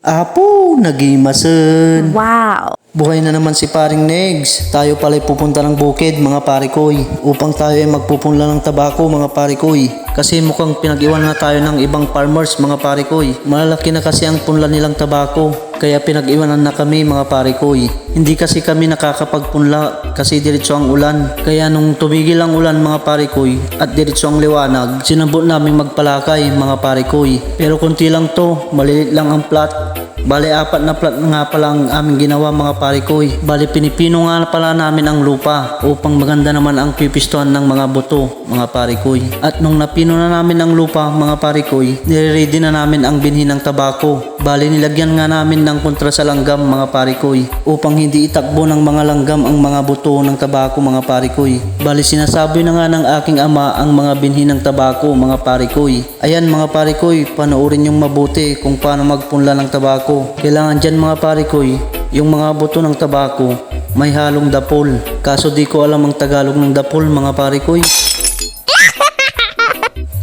Apo, nagimasan. Wow. Buhay na naman si paring Negs. Tayo pala'y pupunta ng bukid, mga parikoy. Upang tayo ay magpupunla ng tabako, mga parikoy. Kasi mukhang pinag-iwan na tayo ng ibang farmers, mga parikoy. Malalaki na kasi ang punla nilang tabako. Kaya pinag-iwanan na kami, mga parikoy. Hindi kasi kami nakakapagpunla kasi diretso ang ulan. Kaya nung tumigil ang ulan, mga parikoy, at diretso ang liwanag, sinabot namin magpalakay, mga parikoy. Pero kunti lang to, malilit lang ang plat. Bali, apat na plat nga pala ang aming ginawa mga parikoy. Bali, pinipino nga pala namin ang lupa upang maganda naman ang pipistuhan ng mga buto, mga parikoy. At nung napino na namin ang lupa, mga parikoy, nire-ready na namin ang binhi ng tabako. Bali, nilagyan nga namin ng kontra sa langgam, mga parikoy, upang hindi itakbo ng mga langgam ang mga buto ng tabako, mga parikoy. Bali, sinasabi na nga ng aking ama ang mga binhi ng tabako, mga parikoy. Ayan, mga parikoy, panoorin yung mabuti kung paano magpunla ng tabako. Kailangan dyan mga parikoy, yung mga buto ng tabako, may halong dapol. Kaso di ko alam ang Tagalog ng dapol, mga parikoy.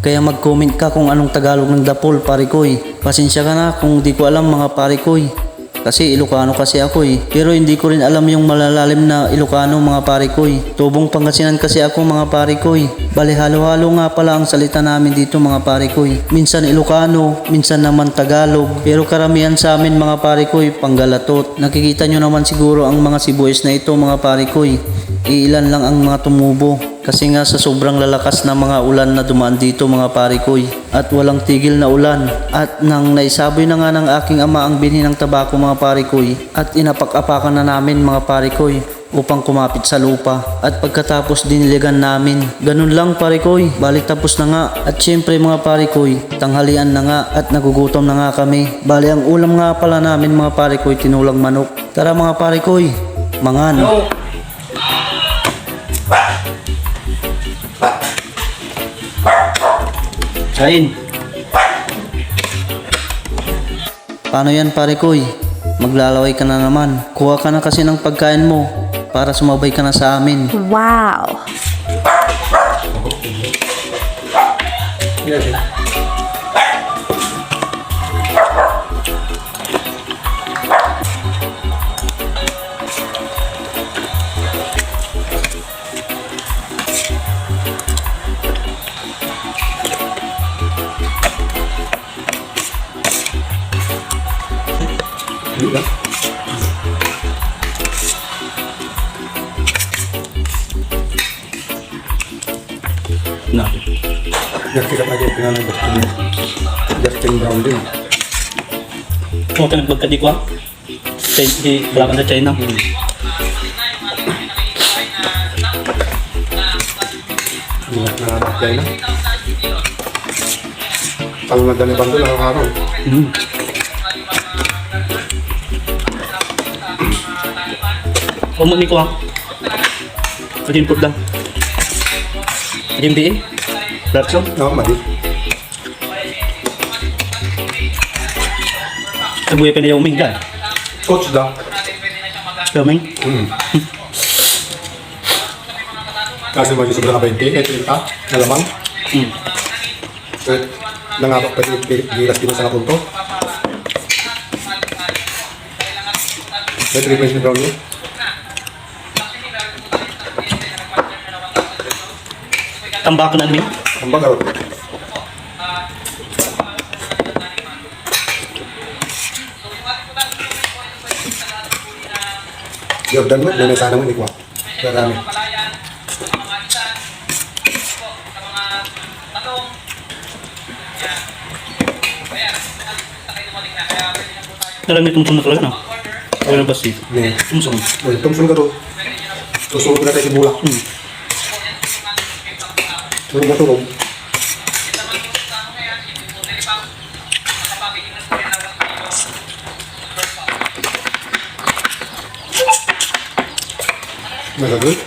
Kaya mag-comment ka kung anong Tagalog ng dapol, parikoy. Pasensya ka na kung di ko alam mga parikoy. Kasi Ilocano kasi ako eh. Pero hindi ko rin alam yung malalalim na Ilocano mga parikoy. Tubong Pangasinan kasi ako mga parikoy. Bali halo-halo nga pala ang salita namin dito mga parikoy. Minsan Ilocano, minsan naman Tagalog. Pero karamihan sa amin mga parikoy, Panggalatot. Nakikita nyo naman siguro ang mga sibuyas na ito mga parikoy. Iilan lang ang mga tumubo. Kasi nga sa sobrang lalakas na mga ulan na dumaan dito mga parikoy at walang tigil na ulan at nang naisaboy na nga ng aking ama ang binhi ng tabako mga parikoy at inapak-apakan na namin mga parikoy upang kumapit sa lupa at pagkatapos diniligan namin. Ganun lang parikoy, balik tapos na nga at syempre mga parikoy, tanghalian na nga at nagugutom na nga kami. Bali ang ulam nga pala namin mga parikoy, tinulang manok. Tara mga parikoy, mangan. Kain. Paano yan pare koy? Maglalaway ka na naman. Kuha ka na kasi ng pagkain mo para sumabay ka na sa amin. Wow. Na. Nagkita pa dyan, pinanay Justin. Justin Brown din. Huwag ka nagbagkadi ko ah. Di kalaban sa China. Ingat na bagay na. Pag madali bando lang ang araw. Hmm. Umami ko ah. Adin po lang. Adin bi? Platso? Oo, mali. Kabuya pa niya umiga. Coach daw. Kaming? Hmm. Kasi yung sobrang 20, eh, 30, nalamang. Hmm. Eh, nangapak pa yung gilas dito sa punto. May 3 points ni Brown Tambak na ni. Ang bagal. Jordan mo, doon na sana mo hindi ko. Marami. Nalang itong tunod talaga na. Ano ba si? Ne. Tumsong. Oh, itong sunod ka to. Susunod na tayo si Bulak. Hmm. Sunod na tulog. Nagagod.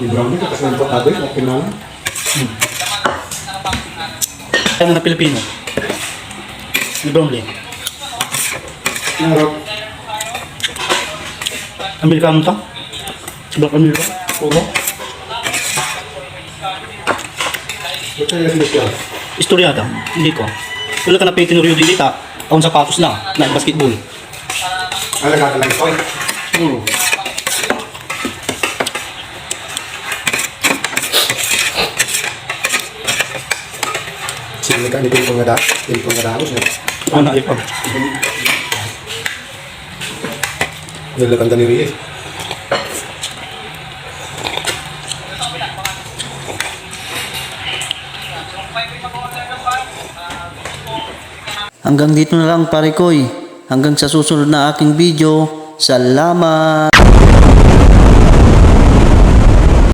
Yung brown nito kasi nito natin, okay na lang. Ano na Pilipino? Bromley. Narap. Amerikano? Sa Black America? Oo. Ito yung siya. Istorya ta? Hindi ko. Wala ka na pwede tinuriyo dili ta. Aun sapatos lang. Na basketball. Ang nagkakalang ito eh. Hmm. Sige, nagkaan ito yung pangada. Yung pangadamos niya. Ano na ipa? Naglatanda ni Reyes. Hanggang dito na lang pare koy. Hanggang sa susunod na aking video. Salamat!